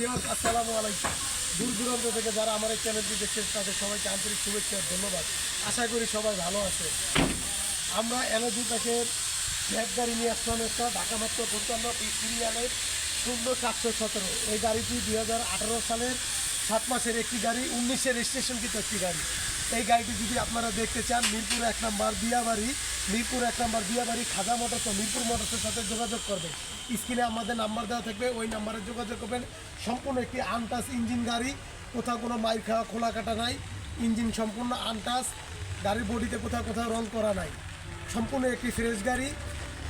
Viewers আসসালামু আলাইকুম। দূর দূরান্ত থেকে যারা আমার এই চ্যানেলটি দেখছেন, তাদের সবাইকে আন্তরিক শুভেচ্ছা ধন্যবাদ। আশা করি সবাই ভালো আছে। আমরা এনার্জি প্যাকের ব্যাগ গাড়ি নিয়ে আসলাম একটা ঢাকা মাত্র পঞ্চান্ন সিরিয়ালের শূন্য সাতশো সতেরো। এই গাড়িটি দুই হাজার আঠারো সালের সাত মাসের একটি গাড়ি, উনিশের রেজিস্ট্রেশনকৃত একটি গাড়ি। এই গাড়িটি যদি আপনারা দেখতে চান, মিরপুর এক নম্বর দিয়াবাড়ি মিরপুর এক নম্বর দিয়াবাড়ি খাজা মোটরস ও মিরপুর মোটরসের সাথে যোগাযোগ করবেন স্ক্রিনে আমাদের নাম্বার দেওয়া থাকবে, ওই নাম্বারে যোগাযোগ করবেন। সম্পূর্ণ একটি আনটাস ইঞ্জিন গাড়ি, কোথাও কোনো মাইর খাওয়া, খোলা কাটা নাই। ইঞ্জিন সম্পূর্ণ আনটাস, গাড়ির বডিতে কোথাও কোথাও রং করা নাই। সম্পূর্ণ একটি ফ্রেশ গাড়ি।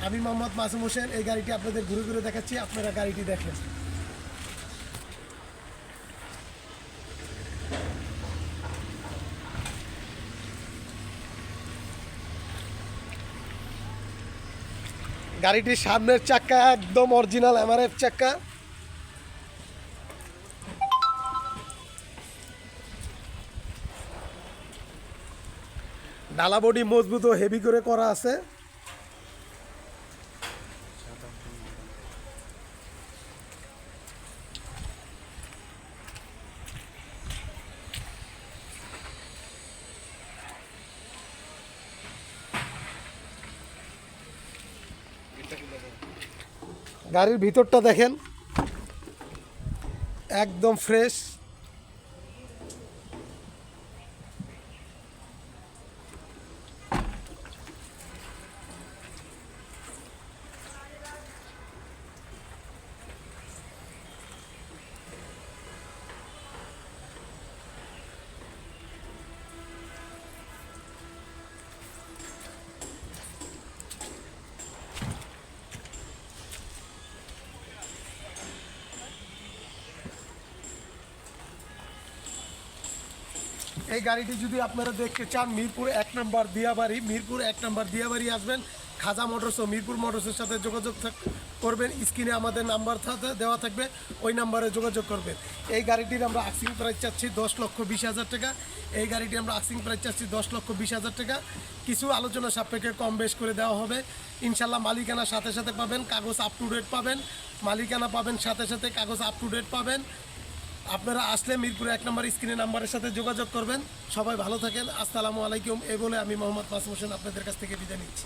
আমি মোহাম্মদ মাসুম হোসেন, এই গাড়িটি আপনাদের ঘুরে ঘুরে দেখাচ্ছি, আপনারা গাড়িটি দেখেন। গাড়িটির সামনের চাকা একদম অরিজিনাল এমআরএফ চাকা। ডালা বডি মজবুত ও হেভি করে করা আছে। গাড়ির ভিতরটা দেখেন। একদম ফ্রেশ এই গাড়িটি যদি আপনারা দেখতে চান, মিরপুর এক নম্বর দিয়াবাড়ি, মিরপুর এক নম্বর দিয়াবাড়ি আসবেন। খাজা মোটরস ও মিরপুর মোটরসের সাথে যোগাযোগ করবেন। স্ক্রিনে আমাদের নাম্বার দেওয়া থাকবে, ওই নাম্বারে যোগাযোগ করবেন। এই গাড়িটির আমরা আক্সিং প্রাইস চাচ্ছি দশ লক্ষ বিশ হাজার টাকা। এই গাড়িটি আমরা আক্সিং প্রাইস চাচ্ছি দশ লক্ষ বিশ হাজার টাকা। কিছু আলোচনা সাপেক্ষে কম বেশ করে দেওয়া হবে। ইনশাল্লাহ মালিকানা সাথে সাথে পাবেন, কাগজ আপ টু ডেট পাবেন। মালিকানা পাবেন, সাথে সাথে কাগজ আপ টু ডেট পাবেন। আপনারা আসলে মিরপুর এক নম্বর স্ক্রিনে নাম্বারের সাথে যোগাযোগ করবেন। সবাই ভালো থাকেন। আসসালামু আলাইকুম। এ বলে আমি মোহাম্মদ মাসমোসেন আপনাদের কাছ থেকে বিদায় নিচ্ছি।